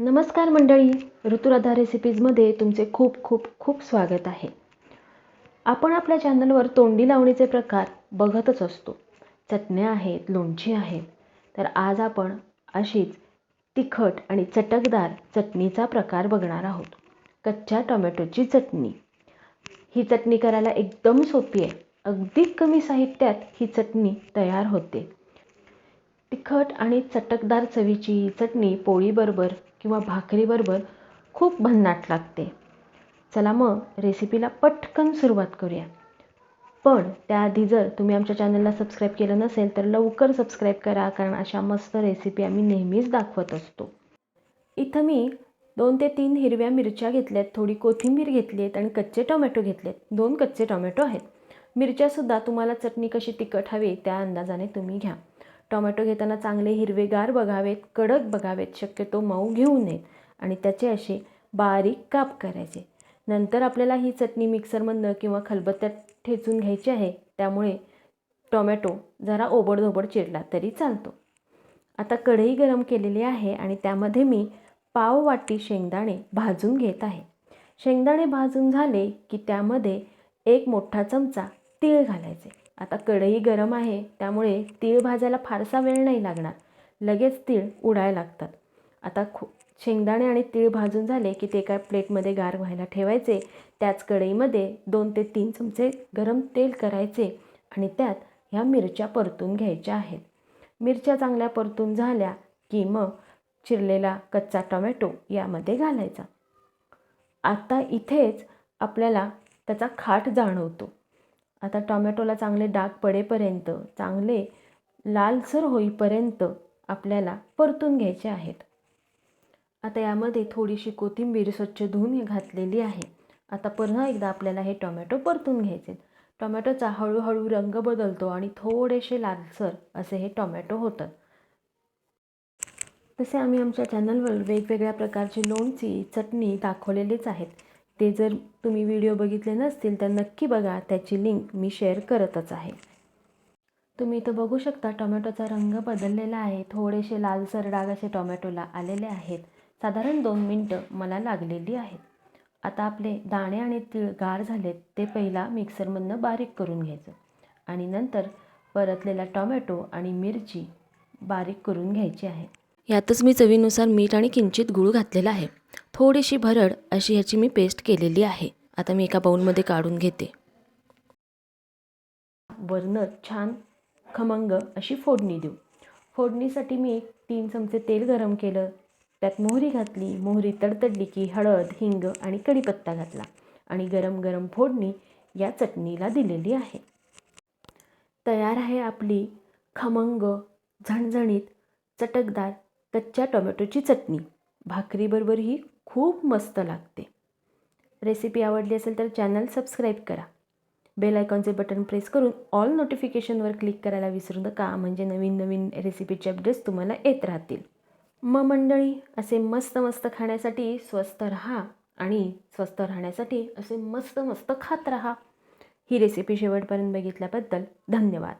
नमस्कार मंडळी ऋतुराधा रेसिपीजमध्ये तुमचे खूप खूप खूप स्वागत आहे. आपण आपल्या चॅनलवर तोंडी लावणीचे प्रकार बघतच असतो. चटण्या आहेत लोणची आहेत. तर आज आपण अशीच तिखट आणि चटकदार चटणीचा प्रकार बघणार आहोत. कच्च्या टोमॅटोची चटणी. ही चटणी करायला एकदम सोपी आहे. अगदी कमी साहित्यात ही चटणी तयार होते. तिखट आणि चटकदार चवीची ही चटणी पोळीबरोबर किंवा भाकरीबरोबर खूप भन्नाट लागते. चला मग रेसिपीला पटकन सुरुवात करूया. पण त्याआधी जर तुम्ही आमच्या चॅनलला सबस्क्राईब केलं नसेल तर लवकर सबस्क्राईब करा कारण अशा मस्त रेसिपी आम्ही नेहमीच दाखवत असतो. इथं मी दोन ते तीन हिरव्या मिरच्या घेतल्यात थोडी कोथिंबीर घेतली आहेत आणि कच्चे टोमॅटो घेतलेत. दोन कच्चे टोमॅटो आहेत. मिरच्यासुद्धा तुम्हाला चटणी कशी तिखट हवी त्या अंदाजाने तुम्ही घ्या. टोमॅटो घेताना चांगले हिरवेगार बघावेत कडक बघावेत शक्यतो मऊ घेऊ नयेत आणि त्याचे असे बारीक काप करायचे. नंतर आपल्याला ही चटणी मिक्सरमधनं किंवा खलबत्त्यात ठेचून घ्यायची आहे त्यामुळे टोमॅटो जरा ओबडधोबड चिरला तरी चालतो. आता कढई गरम केलेली आहे आणि त्यामध्ये मी पाव वाटी शेंगदाणे भाजून घेत आहे. शेंगदाणे भाजून झाले की त्यामध्ये एक मोठा चमचा तीळ घालायचे. आता कढई गरम आहे त्यामुळे तीळ भाजायला फारसा वेळ नाही लागणार. लगेच तीळ उडायला लागतात. आता खू शेंगदाणे आणि तीळ भाजून झाले की ते एका प्लेटमध्ये गार व्हायला ठेवायचे. त्याच कढईमध्ये दोन ते तीन चमचे गरम तेल करायचे आणि त्यात ह्या मिरच्या परतून घ्यायच्या आहेत. मिरच्या चांगल्या परतून झाल्या की मग चिरलेला कच्चा टोमॅटो यामध्ये घालायचा. आता इथेच आपल्याला त्याचा खाट जाणवतो. आता टोमॅटोला चांगले डाग पडेपर्यंत चांगले लालसर होईपर्यंत आपल्याला परतून घ्यायचे आहेत. आता यामध्ये थोडीशी कोथिंबीर स्वच्छ धुवून घातलेली आहे. आता पुन्हा एकदा आपल्याला हे टोमॅटो परतून घ्यायचे टोमॅटोचा हळूहळू रंग बदलतो आणि थोडेसे लालसर असे हे टोमॅटो होतात. तसे आम्ही आमच्या चॅनलवर वेगवेगळ्या प्रकारची लोणची चटणी दाखवलेलीच आहेत. ते जर तुम्ही व्हिडिओ बघितले नसतील तर नक्की बघा. त्याची लिंक मी शेअर करतच आहे. तुम्ही इथं बघू शकता टोमॅटोचा रंग बदललेला आहे. थोडेसे लालसर डाग असे टोमॅटोला आलेले आहेत. साधारण दोन मिनटं मला लागलेली आहेत. आता आपले दाणे आणि तीळ गार झालेत ते पहिला मिक्सरमधनं बारीक करून घ्यायचं. आणि नंतर परतलेला टोमॅटो आणि मिरची बारीक करून घ्यायची आहे. यातच मी चवीनुसार मीठ आणि किंचित गूळ घातलेला आहे. थोडीशी भरड अशी ह्याची मी पेस्ट केलेली आहे. आता मी एका बाऊलमध्ये काढून घेते. वरनं छान खमंग अशी फोडणी देऊ. फोडणीसाठी मी तीन चमचे तेल गरम केलं. त्यात मोहरी घातली. मोहरी तडतडली की हळद हिंग आणि कढीपत्ता घातला. आणि गरम गरम फोडणी या चटणीला दिलेली आहे. तयार आहे आपली खमंग झणझणीत चटकदार कच्च्या टोमॅटोची चटणी. भाकरीबरोबर ही खूप मस्त लागते. रेसिपी आवडली असेल तर चॅनल सबस्क्राईब करा. बेल आयकॉनचे बटन प्रेस करून ऑल नोटिफिकेशनवर क्लिक करायला विसरू नका म्हणजे नवीन नवीन रेसिपीचे अपडेट्स तुम्हाला येत राहतील. मग मंडळी असे मस्त मस्त खाण्यासाठी स्वस्त राहा आणि स्वस्त राहण्यासाठी असे मस्त मस्त खात राहा. ही रेसिपी शेवटपर्यंत बघितल्याबद्दल धन्यवाद.